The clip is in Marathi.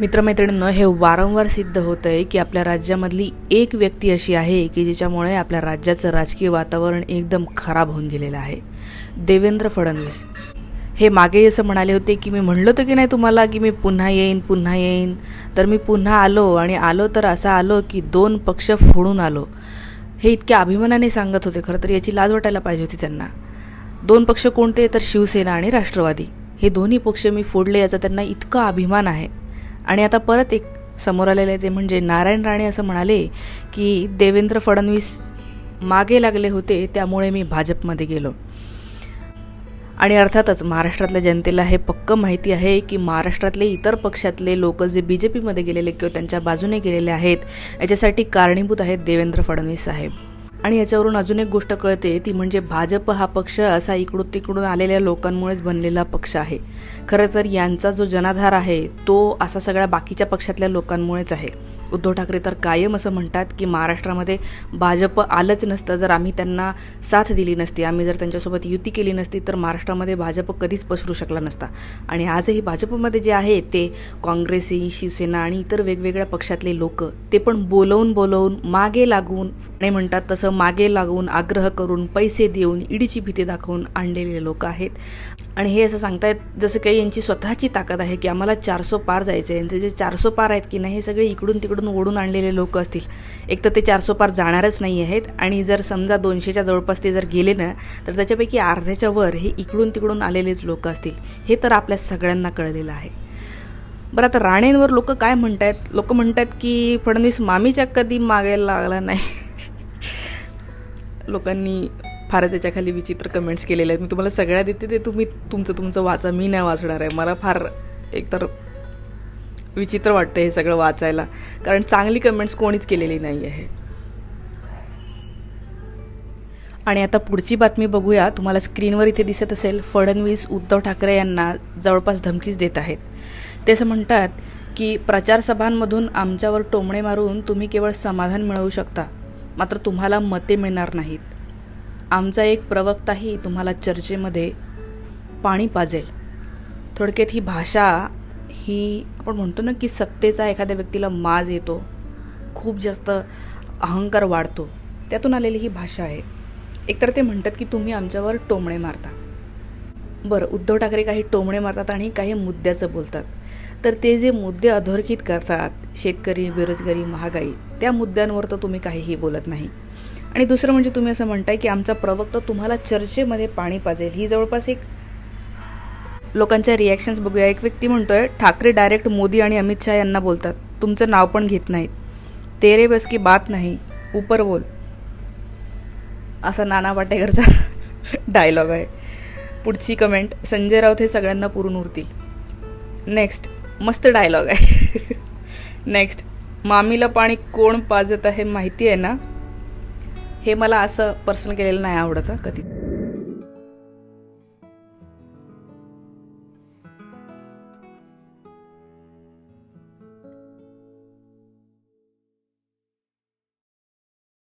मित्रमैत्रिणींनो हे वारंवार सिद्ध होतं आहे की आपल्या राज्यामधली एक व्यक्ती अशी आहे की ज्याच्यामुळे आपल्या राज्याचं राजकीय वातावरण एकदम खराब होऊन गेलेलं आहे. देवेंद्र फडणवीस. हे मागे असं म्हणाले होते की मी म्हणलं होतं की नाही तुम्हाला की मी पुन्हा येईन पुन्हा येईन? तर मी पुन्हा आलो आणि आलो तर असं आलो की दोन पक्ष फोडून आलो. हे इतक्या अभिमानाने सांगत होते खरं तर याची लाज वाटायला पाहिजे होती त्यांना. दोन पक्ष कोणते? तर शिवसेना आणि राष्ट्रवादी. हे दोन्ही पक्ष मी फोडले याचा त्यांना इतका अभिमान आहे. आणि आता परत एक समोर आलेलं आहे ते म्हणजे नारायण राणे असं म्हणाले की देवेंद्र फडणवीस मागे लागले होते त्यामुळे मी भाजपमध्ये गेलो. आणि अर्थातच महाराष्ट्रातल्या जनतेला हे पक्क माहिती आहे की महाराष्ट्रातले इतर पक्षातले लोक जे बी जे पीमध्ये गेलेले किंवा त्यांच्या बाजूने गेलेले आहेत याच्यासाठी कारणीभूत आहेत देवेंद्र फडणवीस साहेब. आणि याच्यावरून अजून एक गोष्ट कळते ती म्हणजे भाजप हा पक्ष असा इकडून तिकडून आलेल्या लोकांमुळेच बनलेला पक्ष आहे. खरं तर यांचा जो जनाधार आहे तो असा सगळ्या बाकीच्या पक्षातल्या लोकांमुळेच आहे. उद्धव ठाकरे तर कायम असं म्हणतात की महाराष्ट्रामध्ये भाजप आलंच नसतं. जर आम्ही त्यांना साथ दिली नसती आम्ही जर त्यांच्यासोबत युती केली नसती तर महाराष्ट्रामध्ये भाजप कधीच पसरू शकला नसता. आणि आजही भाजपमध्ये जे आहे ते काँग्रेसी शिवसेना आणि इतर वेगवेगळ्या पक्षातले लोक ते पण बोलवून बोलवून मागे लागून आणि म्हणतात तसं मागे लागून आग्रह करून पैसे देऊन ईडीची भीती दाखवून आणलेले लोक आहेत. आणि हे असं सांगतायत जसं काही यांची स्वतःची ताकद आहे की आम्हाला चारसो पार जायचं आहे यांचे जे चारसो पार आहेत की नाही हे सगळे इकडून तिकडून ओढून आणलेले लोक असतील. एक तर ते चारसो पार जाणारच नाही आहेत. आणि जर समजा दोनशेच्या जवळपास ते जर गेले ना तर त्याच्यापैकी अर्ध्याच्या वर हे इकडून तिकडून आलेलेच लोक असतील. हे तर आपल्या सगळ्यांना कळलेलं आहे. बरं आता राणेंवर लोक काय म्हणतायत? लोक म्हणतात की फडणवीस मामीच्या कधी मागायला लागला नाही? लोकांनी फारच याच्याखाली विचित्र कमेंट्स केलेले आहेत. मी तुम्हाला सगळ्या देते ते तुम्ही तुमचं तुमचं वाचा. मी नाही वाचणार आहे. मला फार एकतर विचित्र वाटतं हे सगळं वाचायला. कारण चांगली कमेंट्स कोणीच केलेली नाही आहे. आणि आता पुढची बातमी बघूया. तुम्हाला स्क्रीनवर इथे दिसत असेल फडणवीस उद्धव ठाकरे यांना जवळपास धमकीच देत आहेत. ते असं म्हणतात की प्रचारसभांमधून आमच्यावर टोमणे मारून तुम्ही केवळ समाधान मिळवू शकता. मात्र तुम्हाला मते मिळणार नाहीत. आमचा एक प्रवक्ताही तुम्हाला चर्चेमध्ये पाणी पाजेल. थोडक्यात ही भाषा ही आपण म्हणतो ना की सत्तेचा एखाद्या व्यक्तीला माज येतो खूप जास्त अहंकार वाढतो त्यातून आलेली ही भाषा आहे. एकतर ते म्हणतात की तुम्ही आमच्यावर टोमणे मारता. बरं उद्धव ठाकरे काही टोमणे मारतात आणि काही मुद्द्याचं बोलतात. तर ते जे मुद्दे अधोरेखित करतात शेतकरी बेरोजगारी महागाई त्या मुद्द्यांवर तर तुम्ही काहीही बोलत नाही. आणि दुसरं म्हणजे तुम्ही असं म्हणताय की आमचा प्रवक्ता तुम्हाला चर्चेमध्ये पाणी पाजेल. ही जवळपास एक लोकांच्या रिॲक्शन्स बघूया. एक व्यक्ती म्हणतोय ठाकरे डायरेक्ट मोदी आणि अमित शहा यांना बोलतात. तुमचं नाव पण घेत नाहीत. तेरे बस की बात नाही. उपर बोल. असा नाना वाटेकरचा डायलॉग आहे. पुढची कमेंट संजय राऊत हे सगळ्यांना पुरून उरतील. नेक्स्ट मस्त डायलॉग आहे. नेक्स्ट मामीला पाणी कोण पाजत आहे माहिती आहे ना? हे मला असं पर्सनल केलेलं नाही आवडतं कधी.